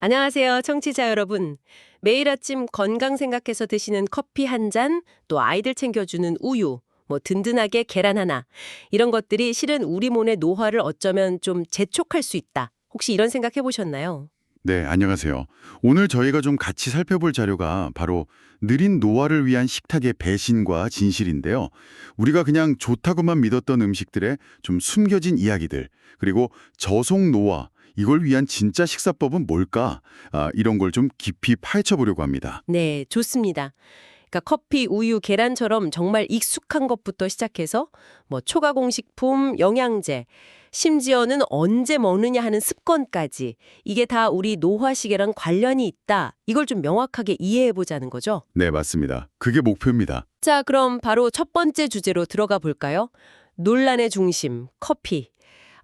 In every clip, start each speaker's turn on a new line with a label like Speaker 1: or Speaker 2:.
Speaker 1: 안녕하세요, 청취자 여러분. 매일 아침 건강 생각해서 드시는 커피 한 잔, 또 아이들 챙겨주는 우유, 뭐 든든하게 계란 하나. 이런 것들이 실은 우리 몸의 노화를 어쩌면 좀 재촉할 수 있다. 혹시 이런 생각 해보셨나요?
Speaker 2: 네, 안녕하세요. 오늘 저희가 좀 같이 살펴볼 자료가 바로 느린 노화를 위한 식탁의 배신과 진실인데요. 우리가 그냥 좋다고만 믿었던 음식들의 좀 숨겨진 이야기들, 그리고 저속 노화, 이걸 위한 진짜 식사법은 뭘까? 아, 이런 걸 좀 깊이 파헤쳐 보려고 합니다.
Speaker 1: 네, 좋습니다. 그러니까 커피, 우유, 계란처럼 정말 익숙한 것부터 시작해서 뭐 초가공식품, 영양제, 심지어는 언제 먹느냐 하는 습관까지 이게 다 우리 노화 시계랑 관련이 있다. 이걸 좀 명확하게 이해해 보자는 거죠.
Speaker 2: 네, 맞습니다. 그게 목표입니다.
Speaker 1: 자, 그럼 바로 첫 번째 주제로 들어가 볼까요? 논란의 중심, 커피.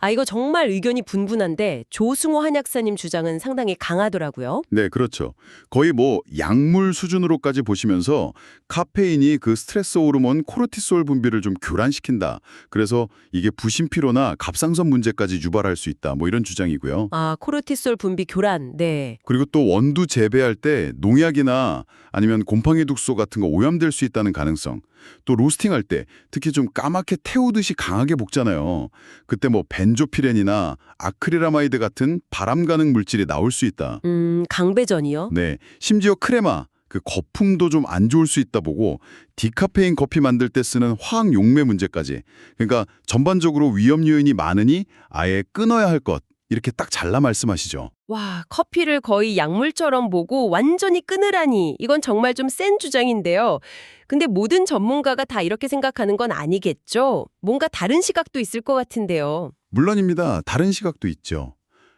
Speaker 1: 아, 이거 정말 의견이 분분한데 조승호 한약사님 주장은 상당히 강하더라고요.
Speaker 2: 네, 그렇죠. 거의 뭐 약물 수준으로까지 보시면서 카페인이 그 스트레스 호르몬 코르티솔 분비를 좀 교란시킨다. 그래서 이게 부신 피로나 갑상선 문제까지 유발할 수 있다. 뭐 이런 주장이고요.
Speaker 1: 아, 코르티솔 분비 교란. 네.
Speaker 2: 그리고 또 원두 재배할 때 농약이나 아니면 곰팡이 독소 같은 거 오염될 수 있다는 가능성. 또 로스팅할 때 특히 좀 까맣게 태우듯이 강하게 볶잖아요. 그때 뭐 벤조피렌이나 아크릴라마이드 같은 바람 가능 물질이 나올 수 있다.
Speaker 1: 음, 강배전이요?
Speaker 2: 네, 심지어 크레마, 그 거품도 좀 안 좋을 수 있다 보고 디카페인 커피 만들 때 쓰는 화학 용매 문제까지. 그러니까 전반적으로 위험 요인이 많으니 아예 끊어야 할 것. 이렇게 딱 잘라 말씀하시죠.
Speaker 1: 와, 커피를 거의 약물처럼 보고 완전히 끊으라니. 이건 정말 좀 센 주장인데요. 근데 모든 전문가가 다 이렇게 생각하는 건 아니겠죠? 뭔가 다른 시각도 있을 것 같은데요.
Speaker 2: 물론입니다. 다른 시각도 있죠.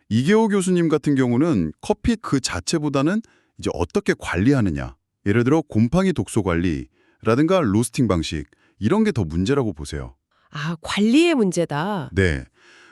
Speaker 2: 이계호 교수님 같은 경우는 커피 그 자체보다는 이제 어떻게 관리하느냐. 예를 들어 곰팡이 독소 관리라든가 로스팅 방식 이런 게 더 문제라고 보세요.
Speaker 1: 아, 관리의 문제다.
Speaker 2: 네.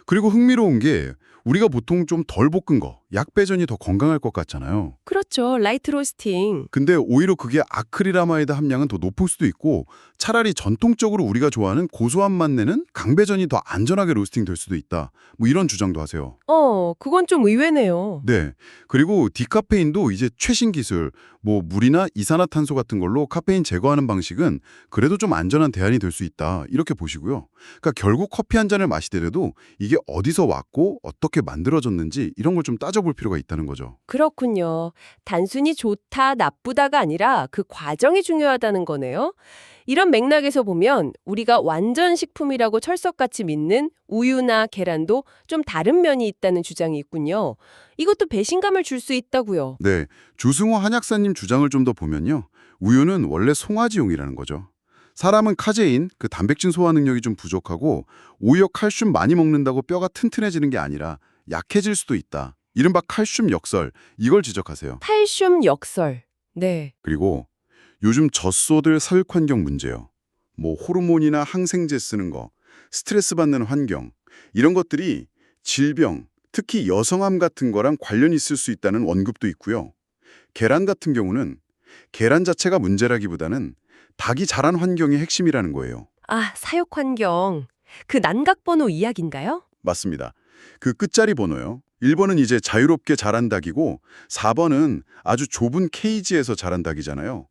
Speaker 2: 그리고 흥미로운 게 우리가 보통 좀 덜 볶은 거, 약 배전이 더 건강할 것 같잖아요.
Speaker 1: 그렇죠. 라이트 로스팅.
Speaker 2: 근데 오히려 그게 아크릴아마이드 함량은 더 높을 수도 있고 차라리 전통적으로 우리가 좋아하는 고소한 맛 내는 강배전이 더 안전하게 로스팅 될 수도 있다. 뭐 이런 주장도 하세요.
Speaker 1: 어, 그건 좀 의외네요.
Speaker 2: 네. 그리고 디카페인도 이제 최신 기술, 뭐 물이나 이산화탄소 같은 걸로 카페인 제거하는 방식은 그래도 좀 안전한 대안이 될 수 있다. 이렇게 보시고요. 그러니까 결국 커피 한 잔을 마시더라도 이게 어디서 왔고 어떻게 만들어졌는지 이런 걸 좀 따져 볼 필요가 있다는 거죠.
Speaker 1: 그렇군요. 단순히 좋다, 나쁘다가 아니라 그 과정이 중요하다는 거네요. 이런 맥락에서 보면 우리가 완전 식품이라고 철석같이 믿는 우유나 계란도 좀 다른 면이 있다는 주장이 있군요. 이것도 배신감을 줄 수 있다고요.
Speaker 2: 네. 조승호 한약사님 주장을 좀 더 보면요. 우유는 원래 송아지용이라는 거죠. 사람은 카제인, 그 단백질 소화 능력이 좀 부족하고 오히려 칼슘 많이 먹는다고 뼈가 튼튼해지는 게 아니라 약해질 수도 있다. 이른바 칼슘 역설, 이걸 지적하세요.
Speaker 1: 칼슘 역설. 네.
Speaker 2: 그리고 요즘 젖소들 사육 환경 문제요. 뭐 호르몬이나 항생제 쓰는 거, 스트레스 받는 환경, 이런 것들이 질병, 특히 여성암 같은 거랑 관련이 있을 수 있다는 원급도 있고요. 계란 같은 경우는 계란 자체가 문제라기보다는 닭이 자란 환경이 핵심이라는 거예요.
Speaker 1: 아, 사육 환경. 그 난각 번호 이야기인가요?
Speaker 2: 맞습니다. 그 끝자리 번호요. 1번은 이제 자유롭게 자란 닭이고 4번은 아주 좁은 케이지에서 자란 닭이잖아요.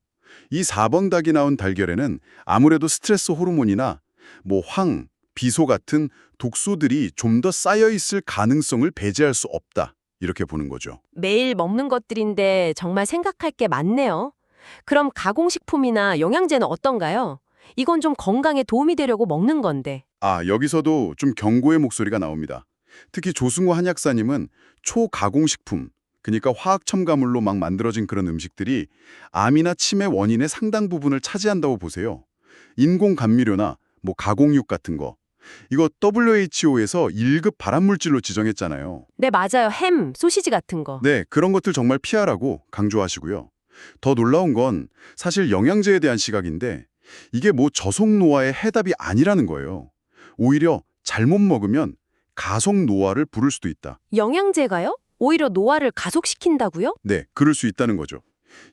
Speaker 2: 이 4번 닭이 나온 달걀에는 아무래도 스트레스 호르몬이나 뭐 황, 비소 같은 독소들이 좀 더 쌓여 있을 가능성을 배제할 수 없다. 이렇게 보는 거죠.
Speaker 1: 매일 먹는 것들인데 정말 생각할 게 많네요. 그럼 가공식품이나 영양제는 어떤가요? 이건 좀 건강에 도움이 되려고 먹는 건데.
Speaker 2: 아, 여기서도 좀 경고의 목소리가 나옵니다. 특히 조승호 한약사님은 초가공식품, 그러니까 화학 첨가물로 막 만들어진 그런 음식들이 암이나 치매 원인의 상당 부분을 차지한다고 보세요. 인공 감미료나 뭐 가공육 같은 거. 이거 WHO에서 1급 발암물질로 지정했잖아요.
Speaker 1: 네, 맞아요. 햄, 소시지 같은 거.
Speaker 2: 네, 그런 것들 정말 피하라고 강조하시고요. 더 놀라운 건 사실 영양제에 대한 시각인데 이게 뭐 저속 노화의 해답이 아니라는 거예요. 오히려 잘못 먹으면 가속 노화를 부를 수도 있다.
Speaker 1: 영양제가요? 오히려 노화를 가속시킨다고요?
Speaker 2: 네, 그럴 수 있다는 거죠.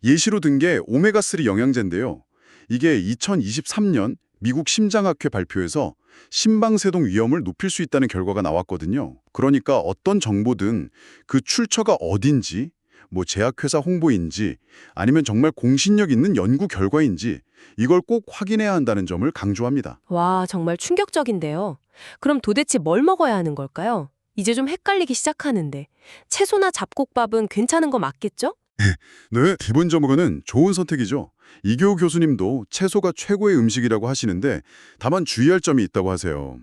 Speaker 2: 예시로 든 게 오메가3 영양제인데요. 이게 2023년 미국 심장학회 발표에서 심방세동 위험을 높일 수 있다는 결과가 나왔거든요. 그러니까 어떤 정보든 그 출처가 어딘지 뭐 제약회사 홍보인지 아니면 정말 공신력 있는 연구 결과인지 이걸 꼭 확인해야 한다는 점을 강조합니다.
Speaker 1: 와, 정말 충격적인데요. 그럼 도대체 뭘 먹어야 하는 걸까요? 이제 좀 헷갈리기 시작하는데. 채소나 잡곡밥은 괜찮은 거 맞겠죠?
Speaker 2: 네, 기본적으로는 좋은 선택이죠. 이교 교수님도 채소가 최고의 음식이라고 하시는데 다만 주의할 점이 있다고 하세요.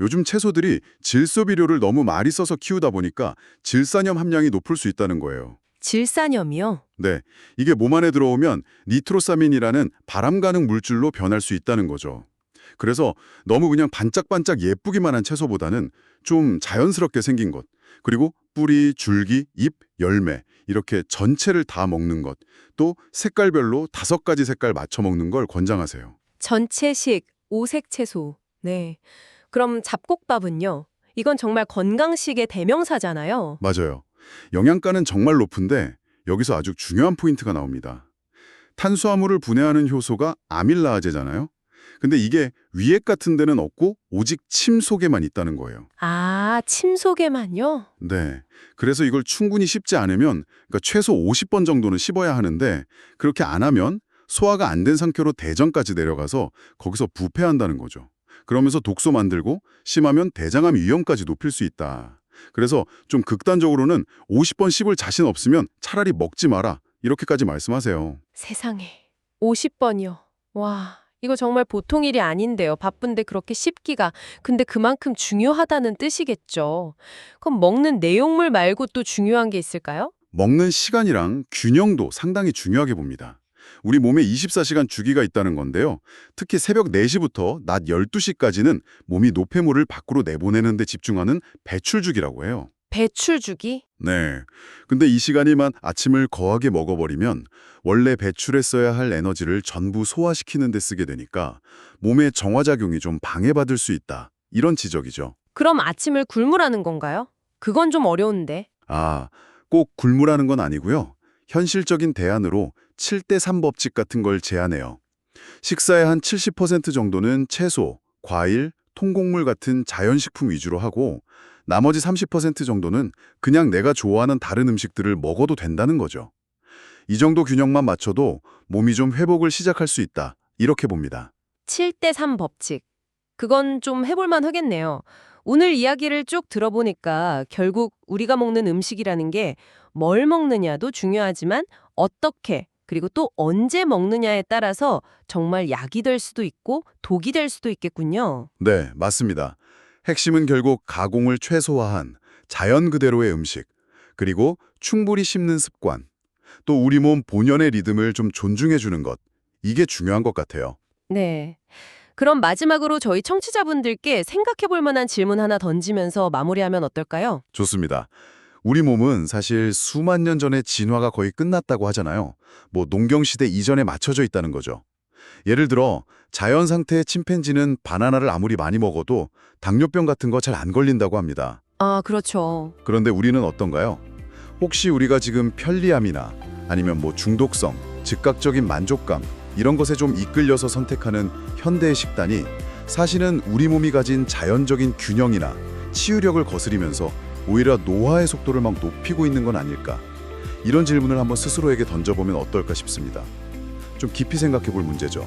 Speaker 2: 요즘 채소들이 질소 비료를 너무 많이 써서 키우다 보니까 질산염 함량이 높을 수 있다는 거예요.
Speaker 1: 질산염이요?
Speaker 2: 네, 이게 몸 안에 들어오면 니트로사민이라는 바람 가능 물질로 변할 수 있다는 거죠. 그래서 너무 그냥 반짝반짝 예쁘기만 한 채소보다는 좀 자연스럽게 생긴 것, 그리고 뿌리, 줄기, 잎, 열매 이렇게 전체를 다 먹는 것, 또 색깔별로 다섯 가지 색깔 맞춰 먹는 걸 권장하세요.
Speaker 1: 전체식, 오색 채소. 네. 그럼 잡곡밥은요? 이건 정말 건강식의 대명사잖아요.
Speaker 2: 맞아요. 영양가는 정말 높은데 여기서 아주 중요한 포인트가 나옵니다. 탄수화물을 분해하는 효소가 아밀라아제잖아요. 근데 이게 위액 같은 데는 없고 오직 침 속에만 있다는 거예요.
Speaker 1: 아, 침 속에만요?
Speaker 2: 네. 그래서 이걸 충분히 씹지 않으면 그러니까 최소 50번 정도는 씹어야 하는데 그렇게 안 하면 소화가 안 된 상태로 대전까지 내려가서 거기서 부패한다는 거죠. 그러면서 독소 만들고 심하면 대장암 위험까지 높일 수 있다. 그래서 좀 극단적으로는 50번 씹을 자신 없으면 차라리 먹지 마라. 이렇게까지 말씀하세요.
Speaker 1: 세상에. 50번이요. 와, 이거 정말 보통 일이 아닌데요. 바쁜데 그렇게 씹기가. 근데 그만큼 중요하다는 뜻이겠죠. 그럼 먹는 내용물 말고 또 중요한 게 있을까요?
Speaker 2: 먹는 시간이랑 균형도 상당히 중요하게 봅니다. 우리 몸에 24시간 주기가 있다는 건데요. 특히 새벽 4시부터 낮 12시까지는 몸이 노폐물을 밖으로 내보내는 데 집중하는 배출 주기라고 해요.
Speaker 1: 배출 주기?
Speaker 2: 네. 근데 이 시간이만 아침을 거하게 먹어버리면 원래 배출했어야 할 에너지를 전부 소화시키는 데 쓰게 되니까 몸의 정화작용이 좀 방해받을 수 있다. 이런 지적이죠.
Speaker 1: 그럼 아침을 굶으라는 건가요? 그건 좀 어려운데.
Speaker 2: 아, 꼭 굶으라는 건 아니고요. 현실적인 대안으로 7대3 법칙 같은 걸 제안해요. 식사의 한 70% 정도는 채소, 과일, 통곡물 같은 자연식품 위주로 하고 나머지 30% 정도는 그냥 내가 좋아하는 다른 음식들을 먹어도 된다는 거죠. 이 정도 균형만 맞춰도 몸이 좀 회복을 시작할 수 있다. 이렇게 봅니다.
Speaker 1: 7대3 법칙. 그건 좀 해볼만 하겠네요. 오늘 이야기를 쭉 들어보니까 결국 우리가 먹는 음식이라는 게 뭘 먹느냐도 중요하지만 어떻게 그리고 또 언제 먹느냐에 따라서 정말 약이 될 수도 있고 독이 될 수도 있겠군요.
Speaker 2: 네, 맞습니다. 핵심은 결국 가공을 최소화한 자연 그대로의 음식, 그리고 충분히 씹는 습관, 또 우리 몸 본연의 리듬을 좀 존중해 주는 것, 이게 중요한 것 같아요.
Speaker 1: 네. 그럼 마지막으로 저희 청취자분들께 생각해 볼 만한 질문 하나 던지면서 마무리하면 어떨까요?
Speaker 2: 좋습니다. 우리 몸은 사실 수만 년 전에 진화가 거의 끝났다고 하잖아요. 뭐 농경시대 이전에 맞춰져 있다는 거죠. 예를 들어 자연 상태의 침팬지는 바나나를 아무리 많이 먹어도 당뇨병 같은 거 잘 안 걸린다고 합니다.
Speaker 1: 아, 그렇죠.
Speaker 2: 그런데 우리는 어떤가요? 혹시 우리가 지금 편리함이나 아니면 뭐 중독성, 즉각적인 만족감 이런 것에 좀 이끌려서 선택하는 현대의 식단이 사실은 우리 몸이 가진 자연적인 균형이나 치유력을 거스리면서 오히려 노화의 속도를 막 높이고 있는 건 아닐까? 이런 질문을 한번 스스로에게 던져보면 어떨까 싶습니다. 좀 깊이 생각해 볼 문제죠.